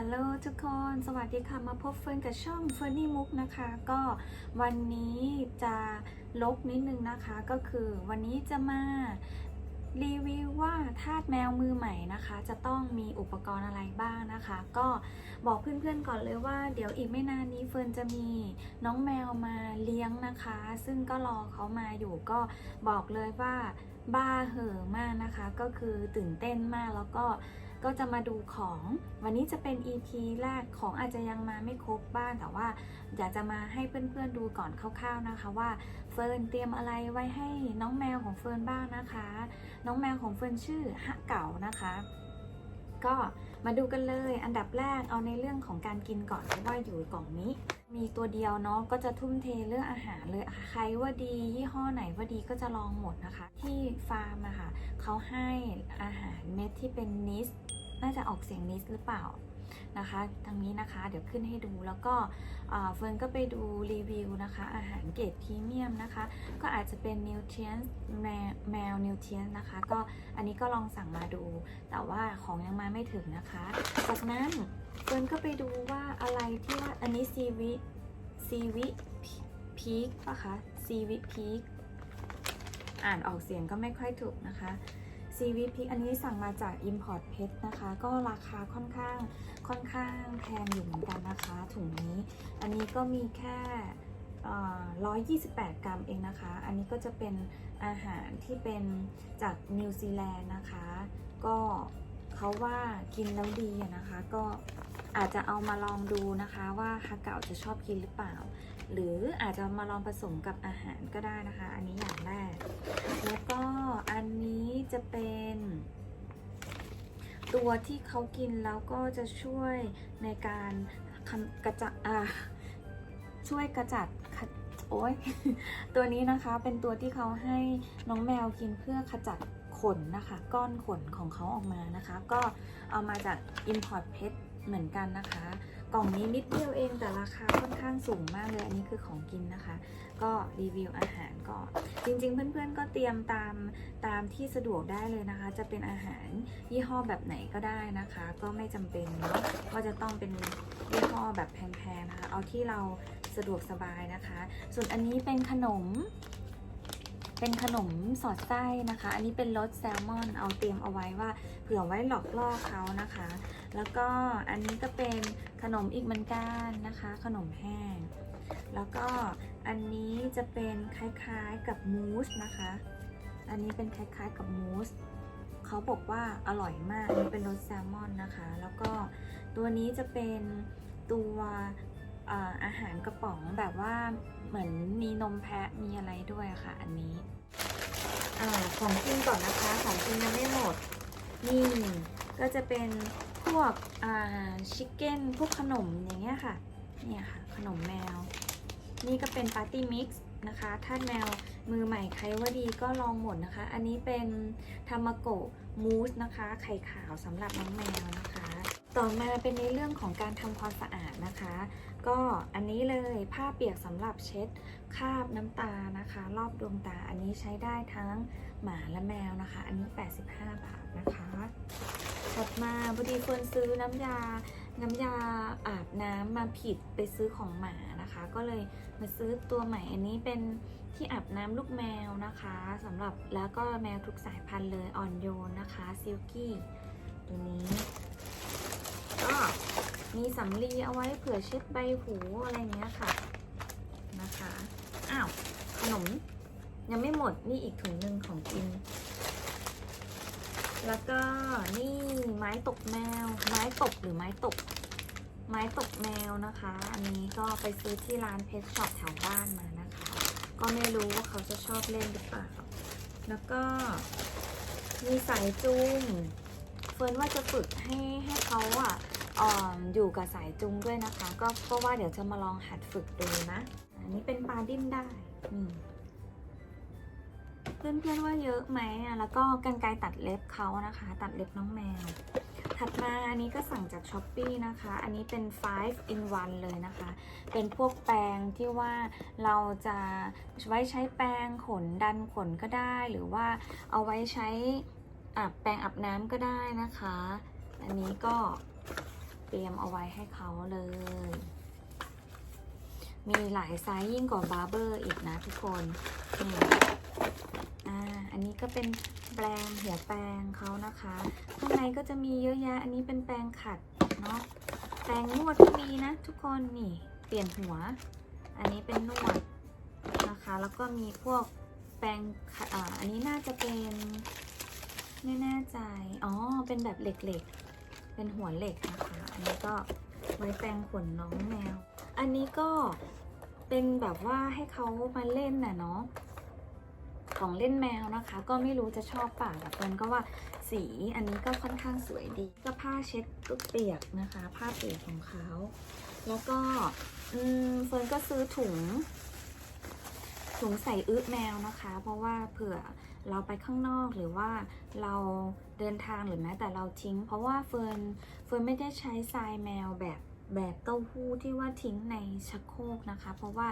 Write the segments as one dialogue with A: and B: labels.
A: ฮัลโหลทุกคนสวัสดีค่ะมาพบเฟิร์นกับช่องเฟิร์นนี่มุกนะคะ ก็วันนี้จะลกนิดนึงนะคะ ก็คือวันนี้จะมารีวิวว่าทาสแมวมือใหม่นะคะ จะต้องมีอุปกรณ์อะไรบ้างนะคะ ก็บอกเพื่อนๆก่อนเลยว่า เดี๋ยวอีกไม่นานนี้เฟิร์นจะมีน้องแมวมาเลี้ยงนะคะ ซึ่งก็รอเขามาอยู่ก็บอกเลยว่าบ้าเห่อะมากนะคะ ก็คือตื่นเต้นมากแล้วก็ ก็จะมาดูของวันนี้จะเป็น EP แรกของอาจจะยังมาไม่ครบบ้างแต่ว่า อยากจะมาให้เพื่อนๆดูก่อนคร่าวๆนะคะว่าเฟิร์นเตรียมอะไรไว้ให้น้องแมวของเฟิร์นบ้างนะคะ น้องแมวของเฟิร์นชื่อฮะเก่านะคะ ก็มาดูกันเลย อันดับแรกเอาในเรื่องของการกินก่อนเพราะว่าอยู่กล่องนี้ มีตัวเดียวเนาะก็จะทุ่มเทเรื่องอาหารเลยใครว่าดียี่ห้อไหนว่าดีก็จะลองหมดนะคะ ที่ฟาร์มอะค่ะเขาให้อาหารเม็ดที่เป็นนิสน่าจะออกเสียงนิสหรือเปล่านะคะทางนี้นะคะเดี๋ยวขึ้นให้ดูแล้วก็เฟิร์นก็ไปดูรีวิวนะคะ อาหารเกรดพรีเมียมนะคะ ก็อาจจะเป็นนิวเทียนแมวนิวเทียนนะคะ ก็อันนี้ก็ลองสั่งมาดู แต่ว่าของยังมาไม่ถึงนะคะ จากนั้นเฟิร์นก็ไปดูว่าอะไรที่ว่าอันนี้ซีวิ ซีวิพีคปะคะซีวิพีคอ่านออกเสียงก็ไม่ค่อยถูกนะคะซีวีพิกอันนี้สั่งมาจาก Import Pet นะคะ ก็ราคาค่อนข้างค่อนข้างแพงอยู่เหมือนกันนะคะ ถุงนี้ อันนี้ก็มีแค่เอ่อ128 กรัมเองนะคะ อันนี้ก็จะเป็นอาหารที่เป็นจากนิวซีแลนด์นะคะ ก็ เขาว่ากินแล้วดีอะนะคะ ก็อาจจะเอามาลองดูนะคะ ว่าฮากเก่าจะชอบกินหรือเปล่า หรืออาจจะมาลองผสมกับอาหารก็ได้นะคะ อันนี้อย่างแรก แล้วก็อันนี้จะเป็น ตัวที่เขากินแล้วก็จะช่วยในการกระจัดช่วยกระจัดโอ้ยตัวนี้นะคะเป็นตัวที่เขาให้น้องแมวกินเพื่อขจัด นนะคะ ก้อนขนของเขาออกมานะคะ ก็เอามาจาก Import Pet เหมือนกันนะคะ กล่องนี้นิดเดียวเองแต่ราคาค่อนข้างสูงมากเลย อันนี้คือของกินนะคะ ก็รีวิวอาหารก่อจริง ๆ เพื่อนๆก็เตรียมตามตามที่สะดวกได้เลยนะคะ จะเป็นอาหารยี่ห้อแบบไหนก็ได้นะคะ ก็ไม่จำเป็นเนาะว่าจะต้องเป็นยี่ห้อแบบแพงๆนะคะ เอาที่เราสะดวกสบายนะคะ ส่วนอันนี้เป็นขนม เป็นขนมสอดไส้นะคะ อันนี้เป็นรสแซลมอนเอาเตรียมเอาไว้ว่า เผื่อไว้หลอกล่อเขานะคะ แล้วก็อันนี้ก็เป็นขนมอีกเหมือนกันนะคะ ขนมแห้ง แล้วก็อันนี้จะเป็นคล้ายๆกับมูสนะคะ อันนี้เป็นคล้ายๆกับมูสเขาบอกว่าอร่อยมากอันนี้เป็นรสแซลมอนนะคะ แล้วก็ตัวนี้จะเป็นตัว อาหารกระป๋องแบบว่าเหมือนมีนมแพะมีอะไรด้วยค่ะ อันนี้อของกินก่อนนะคะของกินยังไม่หมด นี่ก็จะเป็นพวกชิคเก้นพวกขนมอย่างเงี้ยค่ะเนี่ยค่ะ ขนมแมว นี่ก็เป็นปาร์ตี้มิกซ์นะคะถ้าแมวมือใหม่ใครว่าดีก็ลองหมดนะคะ อันนี้เป็นทามโกะมูสนะคะ ไข่ขาวสำหรับน้องแมวนะคะ ต่อมาเป็นในเรื่องของการทำความสะอาดนะคะ ก็อันนี้เลยผ้าเปียกสำหรับเช็ดคราบน้ำตานะคะ รอบดวงตาอันนี้ใช้ได้ทั้งหมาและแมวนะคะ อันนี้ 85 บาทนะคะถัดมาพอดีเฟิร์นซื้อน้ำยาน้ำยาอาบน้ำมาผิดไปซื้อของหมานะคะ ก็เลยมาซื้อตัวใหม่อันนี้เป็นที่อาบน้ำลูกแมวนะคะสำหรับแล้วก็แมวทุกสายพันธุ์เลยอ่อนโยนนะคะซิลกี้ตัวนี้ ก็มีสำลีเอาไว้เผื่อเช็ดใบหูอะไรเงี้ยค่ะนะคะอ้าวขนมยังไม่หมดนี่อีกถุงหนึ่งของกิน แล้วก็นี่ไม้ตกแมว ไม้ตกหรือไม้ตก ไม้ตกแมวนะคะ อันนี้ก็ไปซื้อที่ร้านเพชช็อปแถวบ้านมานะคะ ก็ไม่รู้ว่าเขาจะชอบเล่นหรือเปล่า แล้วก็มีสายจูง เฟิร์นว่าจะฝึกให้ให้เขาอะออยู่กับสายจุงด้วยนะคะ ก็ก็ว่าเดี๋ยวจะมาลองหัดฝึกดูนะ อันนี้เป็นปลาดิ้นได้อืมเพื่อนๆว่าเยอะไหมอะแล้วก็กันไกรตัดเล็บเขานะคะ ตัดเล็บน้องแมว ถัดมาอันนี้ก็สั่งจากช้อปปีนะคะ อันนี้เป็น 5 in 1 เลยนะคะ เป็นพวกแปรงที่ว่าเราจะไว้ใช้แปรงขนดันขนก็ได้ หรือว่าเอาไว้ใช้ อาบแปรงอาบน้ำก็ได้นะคะ อันนี้ก็เตรียมเอาไว้ให้เขาเลย มีหลายไซส์ยิ่งกว่าบาร์เบอร์อีกนะทุกคนนี่อ่าอันนี้ก็เป็นแปลงหัวแปรงเขานะคะ ข้างในก็จะมีเยอะแยะ อันนี้เป็นแปรงขัดเนาะ แปรงนวดก็มีนะทุกคนนี่เปลี่ยนหัว อันนี้เป็นนวดนะคะ แล้วก็มีพวกแปรงอ่าอันนี้น่าจะเป็น ไม่แน่ใจ อ๋อ เป็นแบบเหล็กๆ เป็นหัวเหล็กนะคะ อันนี้ก็ไว้แปรงขนน้องแมว อันนี้ก็เป็นแบบว่าให้เขามาเล่นน่ะเนาะ ของเล่นแมวนะคะ ก็ไม่รู้จะชอบป่าแต่เฟินก็ว่าสีอันนี้ก็ค่อนข้างสวยดี ก็ผ้าเช็ดเปียกนะคะ ผ้าเปียกของเขา แล้วก็อืมเฟิร์นก็ซื้อถุงถุงใส่อึแมวนะคะ เพราะว่าเผื่อ เราไปข้างนอกหรือว่าเราเดินทางหรือแม้แต่เราทิ้ง เพราะว่าเฟิร์นเฟิร์นไม่ได้ใช้ทรายแมวแบบแบบเต้าหู้ที่ว่าทิ้งในชักโครกนะคะ เพราะว่า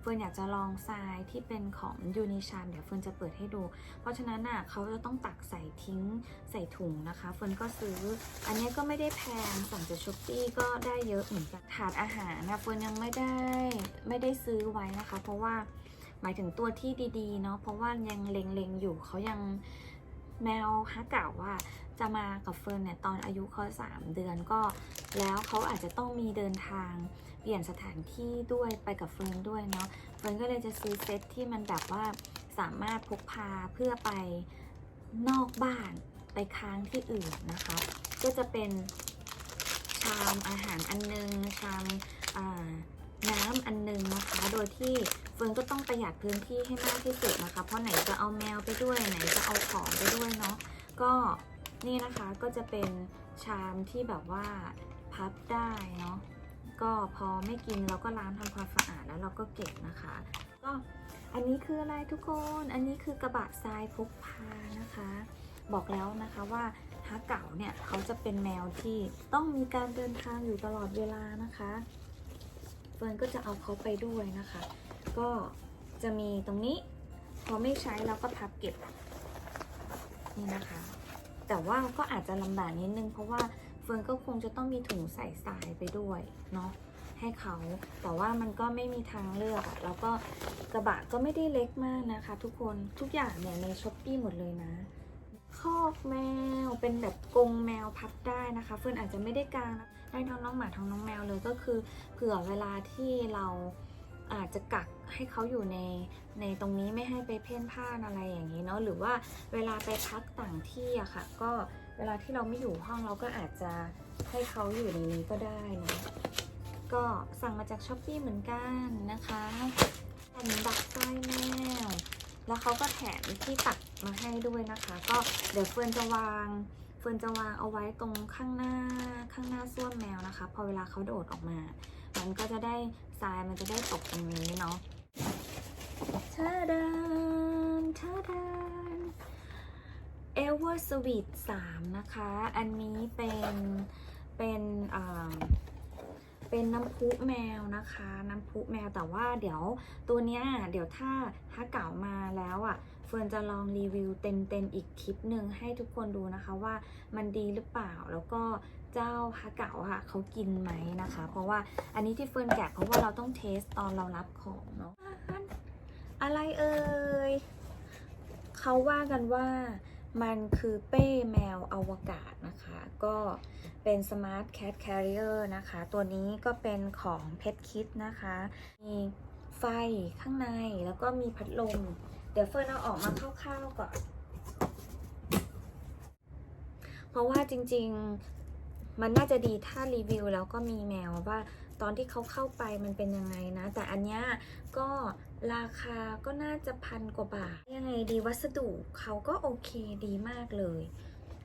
A: เฟิร์นอยากจะลองทรายที่เป็นของยูนิชันเดี๋ยวเฟิร์นจะเปิดให้ดู เพราะฉะนั้นน่ะเขาจะต้องตักใส่ทิ้งใส่ถุงนะคะเฟิร์นก็ซื้อ อันนี้ก็ไม่ได้แพงสั่งจากช้อปปี้ก็ได้เยอะเหมือนกันถาดอาหารนะเฟิร์นยังไม่ได้ไม่ได้ซื้อไว้นะคะ เพราะว่า หมายถึงตัวที่ดีๆเนาะเพราะว่ายังเล็งๆอยู่เขายังแมวฮักเก่าว่าจะมากับเฟิร์นเนี่ยตอนอายุเขาสามเดือนก็แล้วเขาอาจจะต้องมีเดินทางเปลี่ยนสถานที่ด้วยไปกับเฟิร์นด้วยเนาะเฟิร์นก็เลยจะซื้อเซตที่มันแบบว่าสามารถพกพาเพื่อไปนอกบ้านไปค้างที่อื่นนะคะ ก็จะเป็นชามอาหารอันนึงชาม น้ำอันนึงนะคะ โดยที่เฟิร์นก็ต้องประหยัดพื้นที่ให้มากที่สุดนะคะ เพราะไหนจะเอาแมวไปด้วยไหนจะเอาของไปด้วยเนาะก็นี่นะคะก็จะเป็นชามที่แบบว่าพับได้เนาะก็พอไม่กินเราก็ล้างทำความสะอาดแล้วเราก็เก็บนะคะ ก็อันนี้คืออะไรทุกคน อันนี้คือกระบะทรายพกพานะคะ บอกแล้วนะคะว่าฮักเก่าเนี่ยเขาจะเป็นแมวที่ต้องมีการเดินทางอยู่ตลอดเวลานะคะ เฟิร์นก็จะเอาเขาไปด้วยนะคะ ก็จะมีตรงนี้พอไม่ใช้เราก็พับเก็บนี่นะคะ แต่ว่าก็อาจจะลำบากนิดนึงเพราะว่าเฟิร์นก็คงจะต้องมีถุงใส่ทรายไปด้วยเนาะให้เขา แต่ว่ามันก็ไม่มีทางเลือกอะแล้วก็กระบะก็ไม่ได้เล็กมากนะคะ ทุกคนทุกอย่างเนี่ยในช้อปปี้หมดเลยนะ คอกแมวเป็นแบบกรงแมวพับได้นะคะเฟิร์นอาจจะไม่ได้กางนะได้ทั้งน้องหมาทั้งน้องแมวเลยก็คือเผื่อเวลาที่เราอาจจะกักให้เขาอยู่ในในตรงนี้ไม่ให้ไปเพ่นพ่านอะไรอย่างนี้เนาะหรือว่าเวลาไปพักต่างที่อะค่ะ ก็เวลาที่เราไม่อยู่ห้องเราก็อาจจะให้เขาอยู่ในนี้ก็ได้นะก็สั่งมาจากช้อปปี้เหมือนกันนะคะแผ่นดักไส้แมว แล้วเขาก็แถมที่ตักมาให้ด้วยนะคะ ก็เดี๋ยวเฟิร์นจะวางเฟิร์นจะวางเอาไว้ตรงข้างหน้าข้างหน้าส้วมแมวนะคะ พอเวลาเขาโดดออกมา มันก็จะได้ทรายมันจะได้ตกตรงนี้เนาะทาดานทาดานเอเวอร์สวีทสามนะคะ อันนี้เป็นเป็นอ่า เป็นน้ำพุแมวนะคะ น้ำพุแมวแต่ว่าเดี๋ยวตัวเนี้ยเดี๋ยวถ้าถ้าเก่ามาแล้วอะ่ะเฟิร์นจะลองรีวิวเต็มๆอีกคลิปหนึ่งให้ทุกคนดูนะคะว่ามันดีหรือเปล่าแล้วก็เจ้าฮาเก่าอะเขากินไหมนะคะ เพราะว่าอันนี้ที่เฟิร์นแกะเพราะว่าเราต้องเทสตอนเรารับของเนาะอะไรเอ่ยเขาว่ากันว่า มันคือเป้แมวอวกาศนะคะ ก็เป็น Smart Cat Carrier นะคะ ตัวนี้ก็เป็นของ Pet Kit นะคะ มีไฟข้างในแล้วก็มีพัดลม เดี๋ยวเฟิร์นเอาออกมาคร่าวๆก่อน เพราะว่าจริงๆมันน่าจะดีถ้ารีวิวแล้วก็มีแมวว่าตอนที่เขาเข้าไปมันเป็นยังไงนะ แต่อันเนี้ยก็ ราคาก็น่าจะพันกว่าบาท ยังไงดีวัสดุเขาก็โอเคดีมากเลย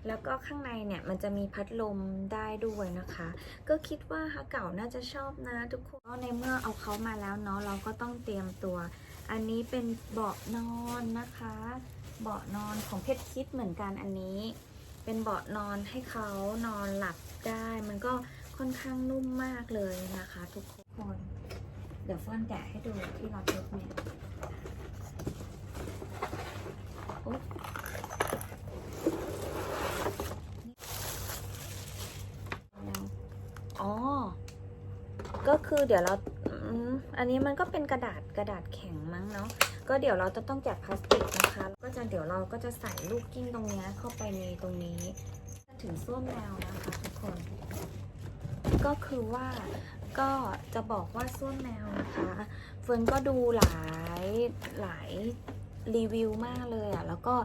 A: แล้วก็ข้างในเนี่ยมันจะมีพัดลมได้ด้วยนะคะ ก็คิดว่าฮาเก่าน่าจะชอบนะทุกคนก็ในเมื่อเอาเขามาแล้วเนาะเราก็ต้องเตรียมตัว อันนี้เป็นเบาะนอนนะคะ เบาะนอนของเพชรคิดเหมือนกันอันนี้ เป็นเบาะนอนให้เขานอนหลับได้ มันก็ค่อนข้างนุ่มมากเลยนะคะ ทุกคน เดี๋ยวเฟิร์นแกะให้ดูที่รับรถเมล์โอ๊ยแล้ก็คือเดี๋ยวเราอืมอันนี้มันก็เป็นกระดาษกระดาษแข็งมั้งเนาะ ก็เดี๋ยวเราจะต้องแกะพลาสติกนะคะ ก็จะเดี๋ยวเราก็จะใส่ลูกกิ้งตรงนี้เข้าไปในตรงนี้ ถึงส้วมแมวนะคะทุกคน ก็คือว่า ก็จะบอกว่าส้วมแมวนะคะเฟิร์นก็ดูหลายหลายรีวิวมากเลยอะ่ะแล้วก็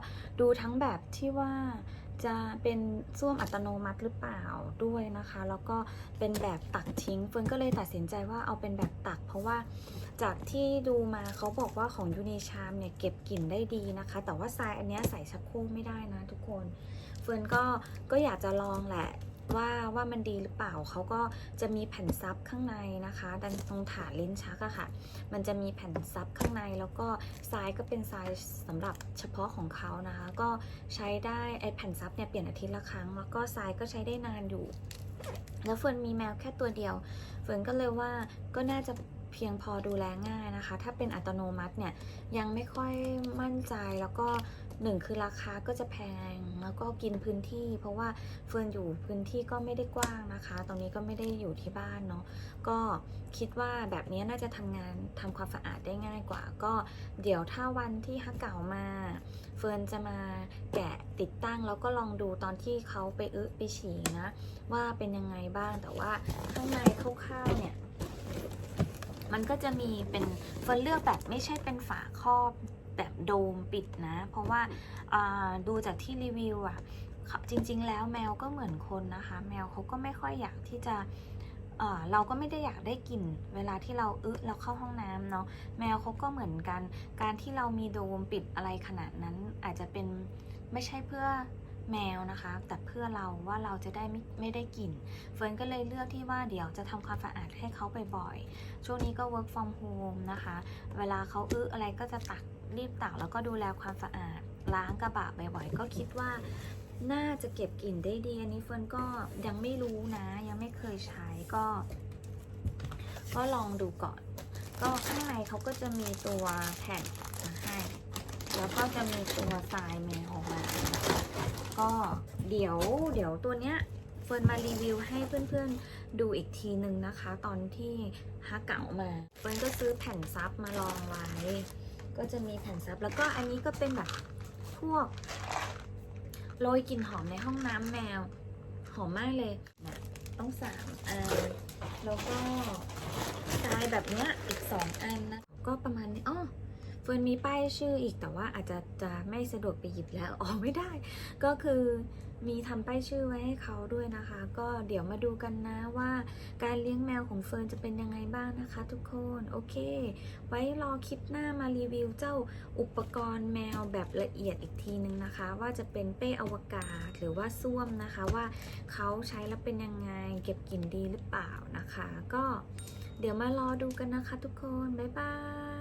A: ดูทั้งแบบที่ว่าจะเป็นส้วมอัตโนมัติหรือเปล่าด้วยนะคะ แล้วก็เป็นแบบตักทิ้งเฟิร์นก็เลยตัดสินใจว่าเอาเป็นแบบตัก เพราะว่าจากที่ดูมาเขาบอกว่าของยูนิชามเนี่ยเก็บกลิ่นได้ดีนะคะ แต่ว่าทรายอันนี้ใส่ชักโครกไม่ได้นะทุกคน เฟิร์นก็ก็อยากจะลองแหละ ว่าว่ามันดีหรือเปล่าเขาก็จะมีแผ่นซับข้างในนะคะดันตรงฐานลิ้นชักอะค่ะ มันจะมีแผ่นซับข้างในแล้วก็ทรายก็เป็นทรายสำหรับเฉพาะของเขานะคะ ก็ใช้ได้ไอแผ่นซับเนี่ยเปลี่ยนอาทิตย์ละครั้ง แล้วก็ทรายก็ใช้ได้นานอยู่ แล้วเฟิร์นมีแมวแค่ตัวเดียวเฟิร์นก็เลยว่าก็น่าจะเพียงพอดูแลง่ายนะคะ ถ้าเป็นอัตโนมัติเนี่ยยังไม่ค่อยมั่นใจแล้วก็ หนึ่งคือราคาก็จะแพงแล้วก็กินพื้นที่ เพราะว่าเฟิร์นอยู่พื้นที่ก็ไม่ได้กว้างนะคะ ตรงนี้ก็ไม่ได้อยู่ที่บ้านเนาะก็คิดว่าแบบนี้น่าจะทำงานทำความสะอาดได้ง่ายกว่า ก็เดี๋ยวถ้าวันที่ฮักเก่ามา เฟิร์นจะมาแกะติดตั้ง แล้วก็ลองดูตอนที่เขาไปอึไปฉี่นะ ว่าเป็นยังไงบ้างแต่ว่าข้างในคร่าวๆเนี่ยมันก็จะมีเป็นเฟิร์นเลือกแบบไม่ใช่เป็นฝาครอบ แบบโดมปิดนะ เพราะว่าดูจากที่รีวิวอะเขาจริง ๆ แล้วแมวก็เหมือนคนนะคะ แมวเขาก็ไม่ค่อยอยากที่จะเราก็ไม่ได้อยากได้กลิ่นเวลาที่เราอึเราเข้าห้องน้ำเนาะแมวเขาก็เหมือนกัน การที่เรามีโดมปิดอะไรขนาดนั้นอาจจะเป็นไม่ใช่เพื่อแมวนะคะ แต่เพื่อเราว่าเราจะได้ไม่ไม่ได้กลิ่นเฟิร์นก็เลยเลือกที่ว่าเดี๋ยวจะทำความสะอาดให้เขาบ่อยๆช่วงนี้ก็ work from home นะคะ เวลาเขาอื้ออะไรก็จะตัก รีบตักแล้วก็ดูแลความสะอาด ล้างกระบะบ่อยๆ ก็คิดว่าน่าจะเก็บกลิ่นได้ดี อันนี้เฟิร์นก็ยังไม่รู้นะ ยังไม่เคยใช้ก็ ก็ลองดูก่อน ก็ข้างในเขาก็จะมีตัวแผ่นมาให้ แล้วก็จะมีตัวทรายแมวออกมา ก็เดี๋ยวเดี๋ยวตัวเนี้ยเฟิร์นมารีวิวให้เพื่อนๆดูอีกทีหนึ่งนะคะ ตอนที่ฮักเก่ามา เฟิร์นก็ซื้อแผ่นซับมาลองไว้ ก็จะมีแผ่นซับ แล้วก็อันนี้ก็เป็นแบบพวกโรยกลิ่นหอมในห้องน้ำแมว หอมมากเลยนะต้องสามอันแล้วก็ทรายแบบเนี้ยอีกสองอันนะ ก็ประมาณนี้อ๋อ ฟิร์นมีป้ายชื่ออีกแต่ว่าอาจจะจะไม่สะดวกไปหยิบแล้วอ๋อไม่ได้ ก็คือมีทำป้ายชื่อไว้ให้เขาด้วยนะคะ ก็เดี๋ยวมาดูกันนะว่าการเลี้ยงแมวของเฟิร์นจะเป็นยังไงบ้างนะคะทุกคนโอเค ไว้รอคลิปหน้ามารีวิวเจ้าอุปกรณ์แมวแบบละเอียดอีกทีนึงนะคะ ว่าจะเป็นเป้อวกาศหรือว่าส้วมนะคะว่าเขาใช้แล้วเป็นยังไง เก็บกลิ่นดีหรือเปล่านะคะ ก็เดี๋ยวมารอดูกันนะคะทุกคนบ๊ายบาย